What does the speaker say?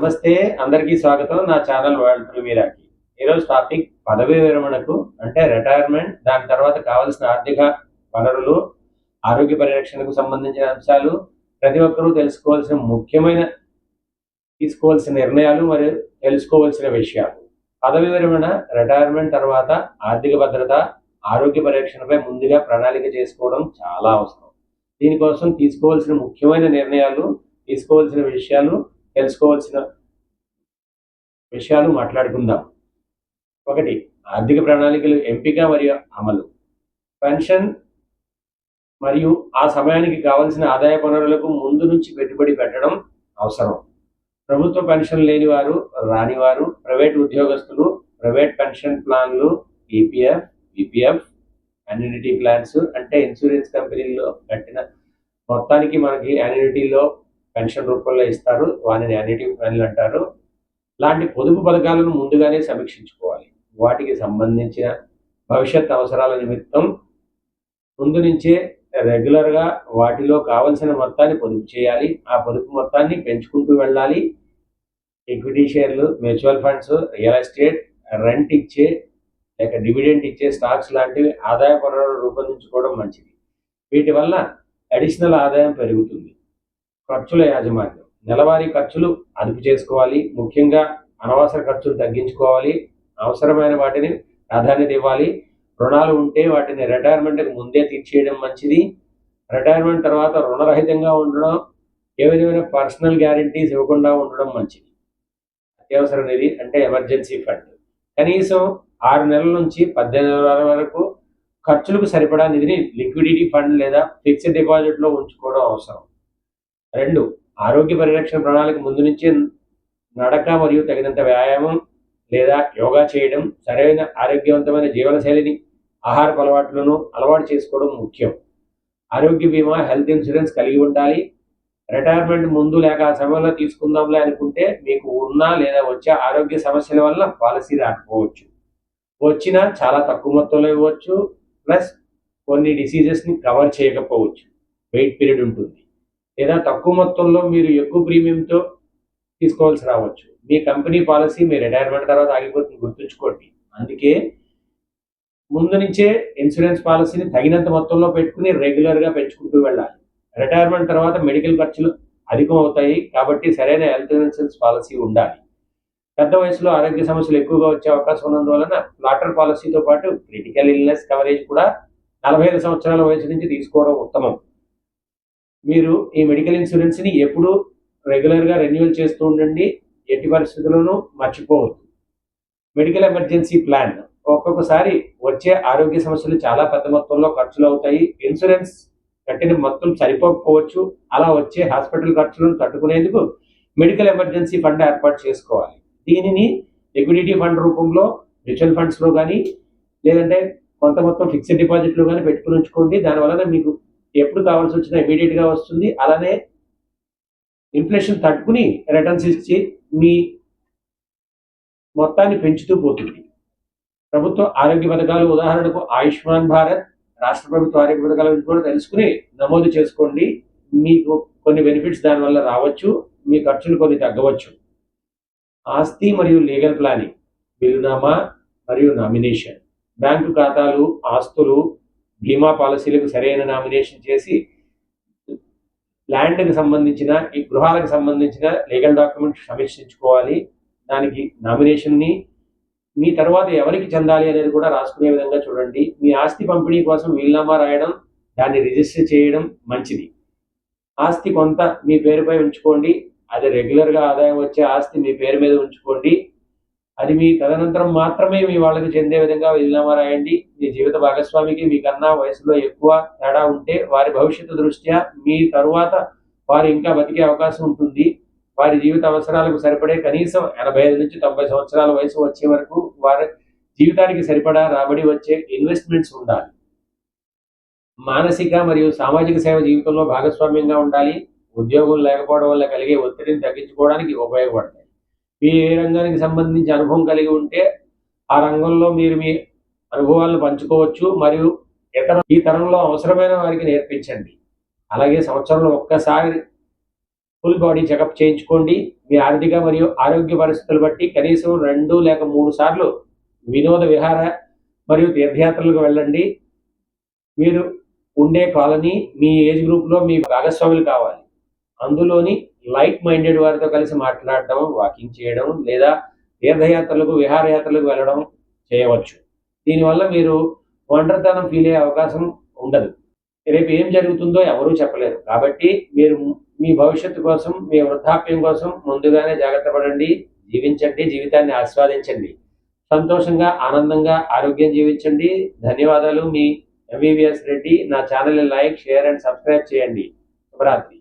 నమస్తే అందరికీ స్వాగతం నా ఛానల్ వరల్డ్ మీరాకి ఈరోజు టాపిక్ పదవి విరమణకు అంటే రిటైర్మెంట్ దాని తర్వాత కావాల్సిన ఆర్థిక వనరులు ఆరోగ్య పరిరక్షణకు సంబంధించిన అంశాలు ప్రతి ఒక్కరూ తెలుసుకోవాల్సిన ముఖ్యమైన తీసుకోవాల్సిన నిర్ణయాలు మరియు తెలుసుకోవాల్సిన విషయాలు. పదవి విరమణ రిటైర్మెంట్ తర్వాత ఆర్థిక భద్రత ఆరోగ్య పరిరక్షణపై ముందుగా ప్రణాళిక చేసుకోవడం చాలా అవసరం. దీనికోసం తీసుకోవాల్సిన ముఖ్యమైన నిర్ణయాలు తీసుకోవాల్సిన విషయాలు తెలుసుకోవాల్సిన విషయాలు మాట్లాడుకుందాం. ఒకటి ఆర్థిక ప్రణాళికలు ఎంపిక మరియు అమలు. పెన్షన్ మరియు ఆ సమయానికి కావలసిన ఆదాయ వనరులకు ముందు నుంచి పెట్టుబడి పెట్టడం అవసరం. ప్రభుత్వ పెన్షన్ లేని వారు రానివారు ప్రైవేట్ ఉద్యోగస్తులు ప్రైవేట్ పెన్షన్ ప్లాన్లు ఈపీఎఫ్ ఈపీఎఫ్ అన్యూనిటీ ప్లాన్స్ అంటే ఇన్సూరెన్స్ కంపెనీల్లో కట్టిన మొత్తానికి మనకి అన్యూనిటీలో పెన్షన్ రూపంలో ఇస్తారు. వాటిని యాన్యుటీ పనులు అంటారు. లాంటి పొదుపు పథకాలను ముందుగానే సమీక్షించుకోవాలి. వాటికి సంబంధించిన భవిష్యత్ అవసరాల నిమిత్తం ముందు నుంచే రెగ్యులర్గా వాటిలో కావలసిన మొత్తాన్ని పొదుపు చేయాలి. ఆ పొదుపు మొత్తాన్ని పెంచుకుంటూ వెళ్ళాలి. ఈక్విటీ షేర్లు mutual funds real estate rent ఇచ్చే లేక డివిడెంట్ ఇచ్చే స్టాక్స్ లాంటివి ఆదాయ వనరులు రూపొందించుకోవడం మంచిది. వీటి వల్ల అడిషనల్ ఆదాయం పెరుగుతుంది. ఖర్చుల యాజమాన్యం. నెలవారీ ఖర్చులు అదుపు చేసుకోవాలి. ముఖ్యంగా అనవసర ఖర్చులు తగ్గించుకోవాలి. అవసరమైన వాటిని ప్రాధాన్యత ఇవ్వాలి. రుణాలు ఉంటే వాటిని రిటైర్మెంట్కి ముందే తీర్చేయడం మంచిది. రిటైర్మెంట్ తర్వాత రుణరహితంగా ఉండడం ఏ విధమైన పర్సనల్ గ్యారంటీస్ ఇవ్వకుండా ఉండడం మంచిది. అత్యవసర నిధి అంటే ఎమర్జెన్సీ ఫండ్ కనీసం ఆరు నెలల నుంచి పద్దెనిమిది నెలల వరకు ఖర్చులకు సరిపడా నిధిని లిక్విడిటీ ఫండ్ లేదా ఫిక్స్డ్ డిపాజిట్లో ఉంచుకోవడం అవసరం. రెండు ఆరోగ్య పరిరక్షణ ప్రణాళిక ముందు నుంచి నడక మరియు తగినంత వ్యాయామం లేదా యోగా చేయడం సరైన ఆరోగ్యవంతమైన జీవనశైలిని ఆహారపు అలవాట్లను అలవాటు చేసుకోవడం ముఖ్యం. ఆరోగ్య బీమా హెల్త్ ఇన్సూరెన్స్ కలిగి ఉండాలి. రిటైర్మెంట్ ముందు లేక ఆ సమయంలో తీసుకుందాంలే అనుకుంటే మీకు ఉన్న లేదా వచ్చే ఆరోగ్య సమస్యల వల్ల పాలసీ రాకపోవచ్చు. వచ్చినా చాలా తక్కువ మొత్తంలో ఇవ్వచ్చు ప్లస్ కొన్ని డిసీజెస్ని కవర్ చేయకపోవచ్చు. వెయిట్ పీరియడ్ ఉంటుంది. లేదా తక్కువ మొత్తంలో మీరు ఎక్కువ ప్రీమియంతో తీసుకోవాల్సి రావచ్చు. మీ కంపెనీ పాలసీ మీ రిటైర్మెంట్ తర్వాత ఆగిపోతుంది గుర్తుంచుకోండి. అందుకే ముందు నుంచే ఇన్సూరెన్స్ పాలసీని తగినంత మొత్తంలో పెట్టుకుని రెగ్యులర్గా పెంచుకుంటూ వెళ్ళాలి. రిటైర్మెంట్ తర్వాత మెడికల్ ఖర్చులు అధికం అవుతాయి కాబట్టి సరైన హెల్త్ ఇన్సూరెన్స్ పాలసీ ఉండాలి. పెద్ద వయసులో ఆరోగ్య సమస్యలు ఎక్కువగా వచ్చే అవకాశం ఉన్నందువలన ఫ్లాటర్ పాలసీతో పాటు క్రిటికల్ ఇల్నెస్ కవరేజ్ కూడా నలభై ఐదు సంవత్సరాల వయసు నుంచి తీసుకోవడం ఉత్తమం. మీరు ఈ మెడికల్ ఇన్సూరెన్స్ని ఎప్పుడూ రెగ్యులర్గా రెన్యువల్ చేస్తూ ఉండండి. ఎట్టి పరిస్థితుల్లోనూ మర్చిపోవద్దు. మెడికల్ ఎమర్జెన్సీ ప్లాన్ ఒక్కొక్కసారి వచ్చే ఆరోగ్య సమస్యలు చాలా పెద్ద మొత్తంలో ఖర్చులు అవుతాయి ఇన్సూరెన్స్ కట్టిన మొత్తం సరిపోకపోవచ్చు. అలా వచ్చే హాస్పిటల్ ఖర్చులను తట్టుకునేందుకు మెడికల్ ఎమర్జెన్సీ ఫండ్ ఏర్పాటు చేసుకోవాలి. దీనిని లిక్విడిటీ ఫండ్ రూపంలో మ్యూచువల్ ఫండ్స్లో కానీ లేదంటే కొంత మొత్తం ఫిక్స్డ్ డిపాజిట్లో కానీ పెట్టుకుని ఉంచుకోండి. దానివలన మీకు ఎప్పుడు కావాల్సి వచ్చినా ఇమీడియట్గా వస్తుంది. అలానే ఇన్ఫ్లేషన్ తట్టుకుని రిటర్న్స్ ఇచ్చి మీ మొత్తాన్ని పెంచుతూ పోతుంది. ప్రభుత్వ ఆరోగ్య పథకాలు ఉదాహరణకు ఆయుష్మాన్ భారత్ రాష్ట్ర ప్రభుత్వ ఆరోగ్య పథకాల గురించి కూడా తెలుసుకుని నమోదు చేసుకోండి. మీకు కొన్ని బెనిఫిట్స్ దానివల్ల రావచ్చు మీ ఖర్చులు కొన్ని తగ్గవచ్చు. ఆస్తి మరియు లీగల్ ప్లానింగ్ బిల్లునామా మరియు నామినేషన్ బ్యాంకు ఖాతాలు ఆస్తులు బీమా పాలసీలకు సరైన నామినేషన్ చేసి ల్యాండ్కి సంబంధించిన ఈ గృహాలకు సంబంధించిన లీగల్ డాక్యుమెంట్స్ సమీక్షించుకోవాలి. దానికి నామినేషన్ని మీ తర్వాత ఎవరికి చెందాలి అనేది కూడా రాసుకునే విధంగా చూడండి. మీ ఆస్తి పంపిణీ కోసం వీలునామా రాయడం దాన్ని రిజిస్టర్ చేయడం మంచిది. ఆస్తి కొంత మీ పేరుపై ఉంచుకోండి. అది రెగ్యులర్గా ఆదాయం వచ్చే ఆస్తి మీ పేరు మీద ఉంచుకోండి. అది మీ తదనంతరం మాత్రమే మీ వాళ్ళకి చెందే విధంగా వీలునామా రాయండి. మీ జీవిత భాగస్వామికి మీకన్నా వయసులో ఎక్కువ తేడా ఉంటే వారి భవిష్యత్తు దృష్ట్యా మీ తరువాత వారు ఇంకా బతికే అవకాశం ఉంటుంది. వారి జీవిత అవసరాలకు సరిపడే కనీసం ఎనభై ఐదు నుంచి తొంభై సంవత్సరాల వయసు వచ్చే వరకు వారి జీవితానికి సరిపడా రాబడి వచ్చే ఇన్వెస్ట్మెంట్స్ ఉండాలి. మానసిక మరియు సామాజిక సేవ జీవితంలో భాగస్వామ్యంగా ఉండాలి. ఉద్యోగం లేకపోవడం వల్ల కలిగే ఒత్తిడిని తగ్గించుకోవడానికి ఉపయోగపడతాయి. మీ ఏ రంగానికి సంబంధించి అనుభవం కలిగి ఉంటే ఆ రంగంలో మీరు మీ అనుభవాలను పంచుకోవచ్చు మరియు ఇతర ఈ తరంలో అవసరమైన వారికి నేర్పించండి. అలాగే సంవత్సరంలో ఒక్కసారి ఫుల్ బాడీ చెకప్ చేయించుకోండి. మీ ఆర్థిక మరియు ఆరోగ్య పరిస్థితులు బట్టి కనీసం రెండు లేక మూడు సార్లు వినోద విహార మరియు తీర్థయాత్రలకు వెళ్ళండి. మీరు ఉండే కాలనీ మీ ఏజ్ గ్రూప్లో మీ భాగస్వాములు కావాలి. అందులోని లైక్ మైండెడ్ వారితో కలిసి మాట్లాడడం వాకింగ్ చేయడం లేదా తీర్థయాత్రలకు విహారయాత్రలకు వెళ్ళడం చేయవచ్చు. దీనివల్ల మీరు ఒంటరితనం ఫీల్ అయ్యే అవకాశం ఉండదు. రేపు ఏం జరుగుతుందో ఎవరూ చెప్పలేరు. కాబట్టి మీరు మీ భవిష్యత్తు కోసం మీ వృద్ధాప్యం కోసం ముందుగానే జాగ్రత్త పడండి జీవించండి జీవితాన్ని ఆస్వాదించండి. సంతోషంగా ఆనందంగా ఆరోగ్యం జీవించండి. ధన్యవాదాలు మీ ఎంబీబీఎస్ రెడ్డి. నా ఛానల్ని లైక్ షేర్ అండ్ సబ్స్క్రైబ్ చేయండి. శుభరాత్రి.